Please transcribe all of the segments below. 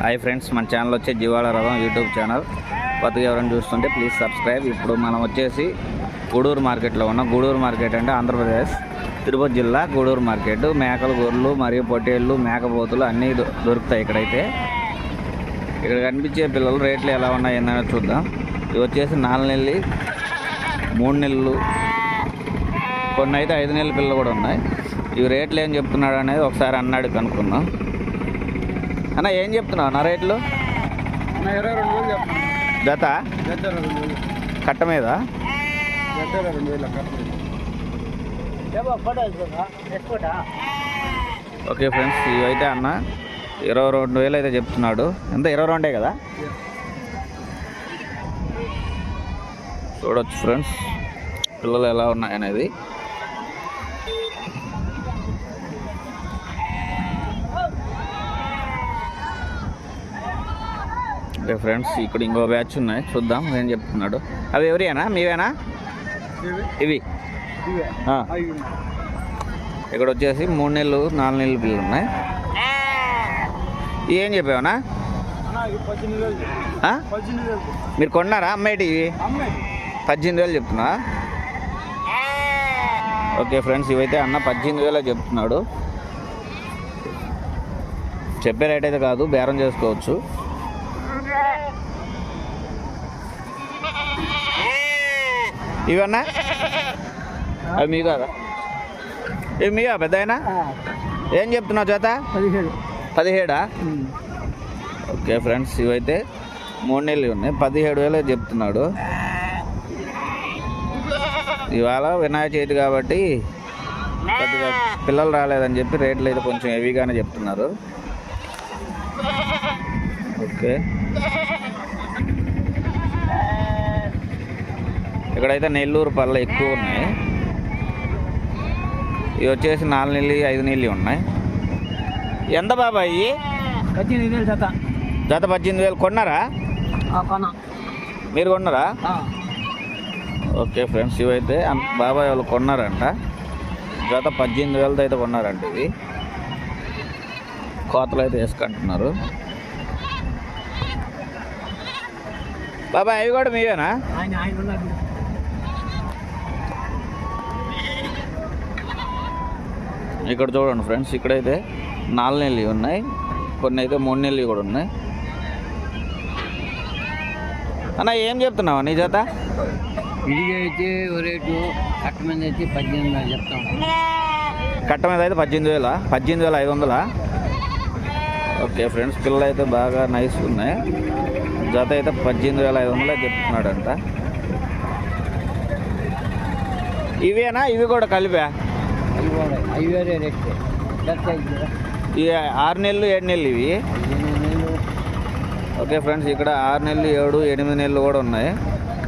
Hi friends మన channel వచ్చే జీవాల రథం యూట్యూబ్ ఛానల్ కొత్తగా ఎవరైనా చూస్తుంటే ప్లీజ్ సబ్స్క్రైబ్ ఇప్పుడు మనం వచ్చేసి గూడూరు మార్కెట్లో ఉన్నాం. గూడూరు మార్కెట్ అంటే ఆంధ్రప్రదేశ్ తిరుపతి జిల్లా గూడూరు మార్కెట్. మేకలు గొర్రెలు మరియు పొట్టేళ్ళు మేకపోతులు అన్నీ దొ- దొరుకుతాయి ఇక్కడైతే. ఇక్కడ కనిపించే పిల్లలు రేట్లు ఎలా ఉన్నాయి ఏందని చూద్దాం. ఇవి వచ్చేసి నాలుగు నెలలు మూడు నెలలు కొన్ని అయితే ఐదు నెలల పిల్లలు కూడా ఉన్నాయి. ఇవి రేట్లు ఏం చెప్తున్నాడు అనేది ఒకసారి అన్నాడు కనుక్కుందాం. అన్న ఏం చెప్తున్నావు? నా రేట్లు? ఇరవై రెండు వేలు జత జత రెండు వేలు. కట్ట మీద? జత రెండు వేలు అక్కడ ఓకే ఫ్రెండ్స్ ఇవైతే అన్న ఇరవై రెండు వేలు అయితే చెప్తున్నాడు. ఎంత? ఇరవై రెండే కదా? చూడొచ్చు ఫ్రెండ్స్ పిల్లలు ఎలా ఉన్నాయనేది ఓకే ఫ్రెండ్స్ ఇక్కడ ఇంకో బ్యాచ్ ఉన్నాయి. చూద్దాం ఏం చెప్తున్నాడు. అవి ఎవరియేనా? మీవేనా? ఇవి. ఇక్కడ వచ్చేసి మూడు నెలలు నాలుగు నెలలు పిల్లలు ఉన్నాయి. ఏం చెప్పావనా? మీరు కొన్నారా అమ్మేటి ఇవి? అమ్మాయి పద్దెనిమిది వేలు చెప్తున్నా ఓకే ఫ్రెండ్స్ ఇవైతే అన్న పద్దెనిమిది వేలు చెప్తున్నాడు. చెప్పే రేట్ అయితే కాదు బేరం చేసుకోవచ్చు. ఇవన్నా? అవి మీ కాదా? ఇవి మీగా పెద్ద ఏం చెప్తున్నావు చేత పదిహేడు. పదిహేడా? ఓకే ఫ్రెండ్స్ ఇవైతే మూడు నెలలు ఉన్నాయి. పదిహేడు వేలు చెప్తున్నాడు. ఇవాళ వినాయక చవితి కాబట్టి కొద్దిగా పిల్లలు రాలేదని చెప్పి రేట్లు అయితే కొంచెం హెవీగానే చెప్తున్నారు. ఓకే. ఇక్కడైతే నెల్లూరు పళ్ళ ఎక్కువ ఉన్నాయి ఇవి వచ్చేసి నాలుగు నెలలు ఐదు నెలలు ఉన్నాయి. ఎంత బాబాయ్? ఇవి? పద్దెనిమిది వేలు జత. జత పద్దెనిమిది వేలు కొన్నారా? కొన మీరు కొన్నారా? ఓకే ఫ్రెండ్స్ ఇవైతే బాబాయ్ వాళ్ళు కొన్నారంట. జత పద్దెనిమిది వేలతో అయితే కొన్నారంట ఇది కోతలు అయితే వేసుకుంటున్నారు. బాబాయ్ అవి కూడా మీవేనా? ఇక్కడ చూడండి ఫ్రెండ్స్ ఇక్కడైతే నాలుగు నెలలు ఉన్నాయి. కొన్ని అయితే మూడు నెలలు కూడా ఉన్నాయి. అన్న ఏం చెప్తున్నావు నీ జత? విడిగా అయితే రేటు కట్ట మీద అయితే పద్దెనిమిది వేలు చెప్తాం. కట్ట మీద అయితే పద్దెనిమిది వేల? పద్దెనిమిది వేల ఐదు వందలా? ఓకే ఫ్రెండ్స్ పిల్లలు అయితే బాగా నైస్ ఉన్నాయి. జత అయితే పద్దెనిమిది వేల ఐదు వందలే చెప్తున్నాడంట. ఇవేనా? ఇవి కూడా కలిపా? అవి వేరే రేట్ ఈ ఆరు నెలలు ఏడు నెలలు ఇవి ఓకే ఫ్రెండ్స్ ఇక్కడ ఆరు నెలలు ఏడు ఎనిమిది నెలలు కూడా ఉన్నాయి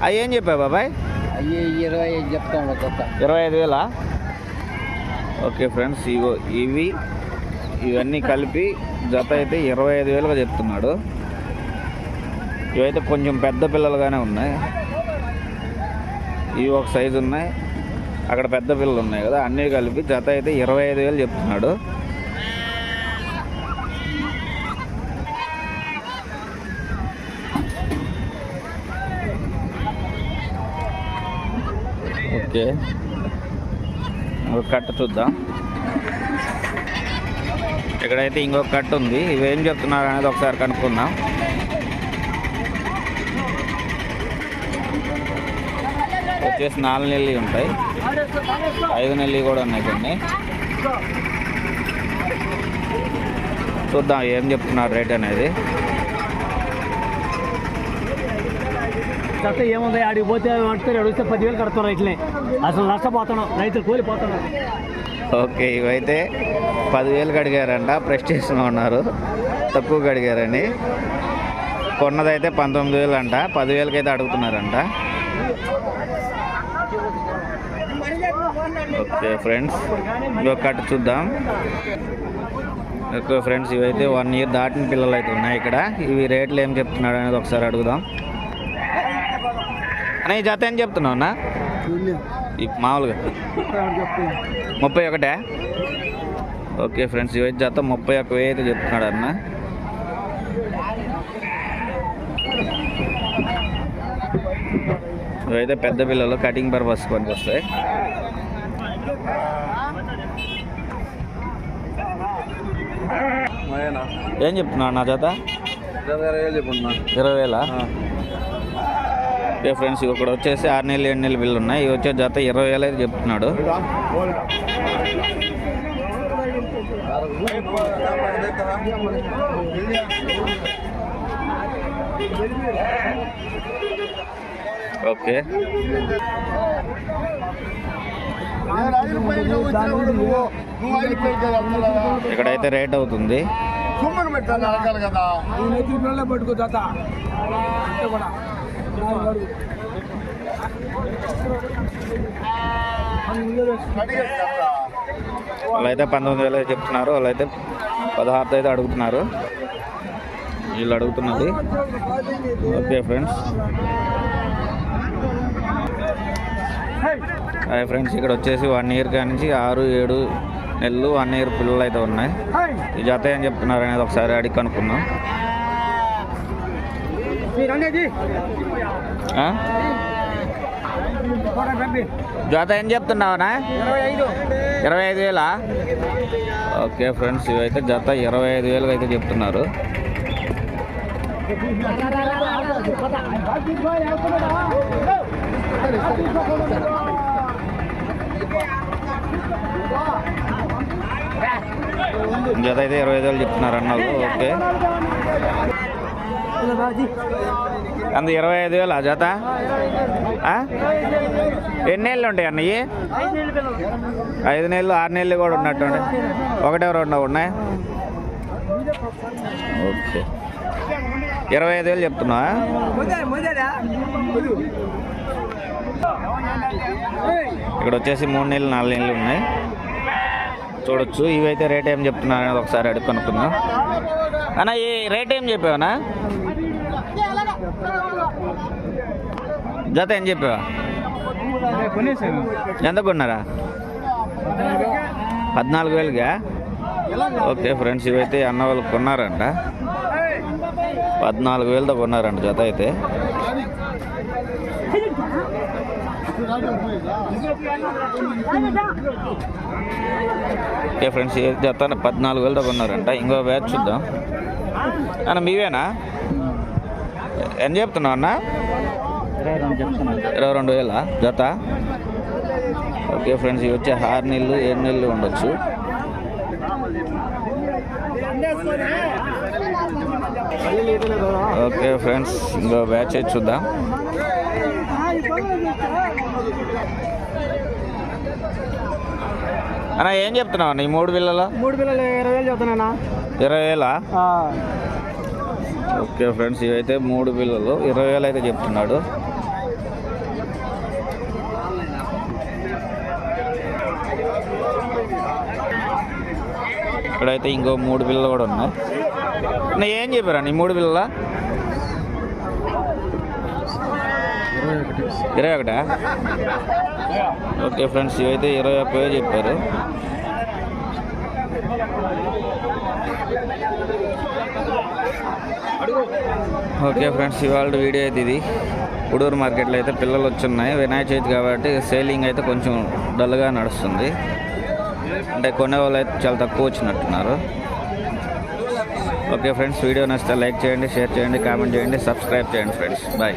అవి ఏం చెప్పా బాబాయ్ అవి ఇరవై ఐదు చెప్తాను ఇరవై ఐదు వేలా ఓకే ఫ్రెండ్స్ ఇవో ఇవి ఇవన్నీ కలిపి జత అయితే ఇరవై ఐదు వేలుగా చెప్తున్నాడు ఇవైతే కొంచెం పెద్ద పిల్లలుగానే ఉన్నాయి ఇవి ఒక సైజు ఉన్నాయి అక్కడ పెద్ద పిల్లలు ఉన్నాయి కదా అన్నీ కలిపి జత అయితే ఇరవై ఐదు వేలు చెప్తున్నాడు. ఓకే. ఒక కట్ట చూద్దాం. ఇక్కడైతే ఇంకొక కట్ట ఉంది. ఇవేం చెప్తున్నారు అనేది ఒకసారి కనుక్కుందాం. వచ్చేసి నాలుగు నెలలు ఉంటాయి. ఐదు నెలలు కూడా ఉన్నాయి కొన్ని. చూద్దాం ఏం చెప్తున్నారు రేట్ అనేది. చెత్త ఏముంది? ఆడికి పోతే అంటే అడిగితే పదివేలు కడుతున్నారు ఇట్లే అసలు నష్టపోతున్నాం. రైతులు కూలిపోతున్నారు. ఓకే ఇవైతే పదివేలకు అడిగారంట ప్రెస్టేషన్లో ఉన్నారు. తక్కువకి అడిగారని కొన్నదైతే పంతొమ్మిది వేలు అంట పదివేలకి అయితే అడుగుతున్నారంట. ఓకే ఫ్రెండ్స్ ఇంకొకటి చూద్దాం. ఓకే ఫ్రెండ్స్ ఇవైతే వన్ ఇయర్ దాటిన పిల్లలు అయితే ఉన్నాయి ఇక్కడ. ఇవి రేట్లు ఏం చెప్తున్నాడు అనేది ఒకసారి అడుగుదాం. అనే జత ఏం చెప్తున్నావు అన్న? మామూలుగా. ముప్పై ఒకటే? ఓకే ఫ్రెండ్స్ ఇవైతే జత ముప్పై ఒక వెయ్యి అయితే చెప్తున్నాడు అన్న. ఇవైతే పెద్ద పిల్లలు కటింగ్ పర్పస్ పనికి వస్తాయి. ఏం చెప్తున్నావు నా చేత? ఇరవై వేల ఓకే ఫ్రెండ్స్ ఇక్కడ వచ్చేసి ఆరు నెలలు ఏడు నెలలు బిల్లు ఉన్నాయి. ఇవి వచ్చే జత ఇరవై వేలు అయితే చెప్తున్నాడు. ఓకే. ఇక్కడైతే రేట్ అవుతుంది. సుమ్మని పెట్టాలి అడగాలి కదా పట్టుకో తాత కూడా వాళ్ళైతే పంతొమ్మిది వేలు చెప్తున్నారు. వాళ్ళైతే పదహారు అయితే అడుగుతున్నారు. వీళ్ళు అడుగుతున్నది. Okay friends. హాయ్ ఫ్రెండ్స్ ఇక్కడ వచ్చేసి వన్ ఇయర్ కాడి నుంచి ఆరు ఏడు నెలలు వన్ ఇయర్ పిల్లలు అయితే ఉన్నాయి. ఈ జత ఏం చెప్తున్నారు అనేది ఒకసారి అడిగి కనుక్కుందాం? జత ఏం చెప్తున్నావునా? ఇరవై ఐదు. వేలా? ఓకే ఫ్రెండ్స్ ఇవైతే జత ఇరవై ఐదు వేలు అయితే చెప్తున్నారు. జత అయితే ఇరవై ఐదు వేలు చెప్తున్నారు అన్నారు ఓకే. అంత ఇరవై ఐదు వేలు ఆ జత? ఆ? ఎన్ని నెలలు ఉంటాయి అన్నయ్యి ఐదు నెలలు ఆరు నెలలు కూడా ఉన్నట్టు ఒకటే రెండో ఉన్నాయి. ఓకే. ఇరవై ఐదు వేలు చెప్తున్నా ఇక్కడ వచ్చేసి మూడు నెలలు నాలుగు నెలలు ఉన్నాయి. చూడొచ్చు. ఇవైతే రేట్ ఏం చెప్తున్నారు అనేది ఒకసారి అడిగి కనుక్కుందాం. అన్న ఈ రేట్ ఏం చెప్పావనా జత ఏం చెప్పావా? ఎంత కొన్నారా? పద్నాలుగు వేలుగా? ఓకే ఫ్రెండ్స్ ఇవైతే అన్న వాళ్ళు కొన్నారంట. పద్నాలుగు వేలతో కొన్నారంట జత అయితే. ఓకే ఫ్రెండ్స్ ఏ జత పద్నాలుగు వేలతో కొన్నారంట ఇంకో బ్యాచ్ చూద్దాం. అన్న మీవేనా? ఎంత చెప్తున్నావు అన్న? ఇరవై రెండు వేల? జత? ఓకే ఫ్రెండ్స్ ఇవి వచ్చి ఆరు నెలలు ఏడు నెలలు ఉండొచ్చు. ఓకే ఫ్రెండ్స్ ఇంకో బ్యాచ్ చూద్దాం. అన్న ఏం చెప్తున్నావు అన్న ఈ మూడు పిల్లలు? మూడు పిల్లలు ఇరవై వేలు చెప్తున్నా ఇరవై వేలా? ఓకే ఫ్రెండ్స్ ఇవైతే మూడు పిల్లలు ఇరవై వేలు అయితే చెప్తున్నాడు. ఇక్కడైతే ఇంకో మూడు పిల్లలు కూడా ఉన్నాయి. ఏం చెప్పారా నీ మూడు పిల్లల? ఇరవై ఒకటా? ఓకే ఫ్రెండ్స్ ఇవైతే ఇరవై ఒక్క చెప్పారు. ఓకే ఫ్రెండ్స్ ఇవాళ వీడియో అయితే ఇది. ఉడూరు మార్కెట్లో అయితే పిల్లలు వచ్చున్నాయి. వినాయక చవితి కాబట్టి సేలింగ్ అయితే కొంచెం డల్గా నడుస్తుంది. అంటే కొనేవాళ్ళు అయితే చాలా తక్కువ వచ్చినట్టున్నారు. ఓకే ఫ్రెండ్స్ వీడియో నచ్చితే లైక్ చేయండి షేర్ చేయండి కామెంట్ చేయండి సబ్స్క్రైబ్ చేయండి ఫ్రెండ్స్. బాయ్.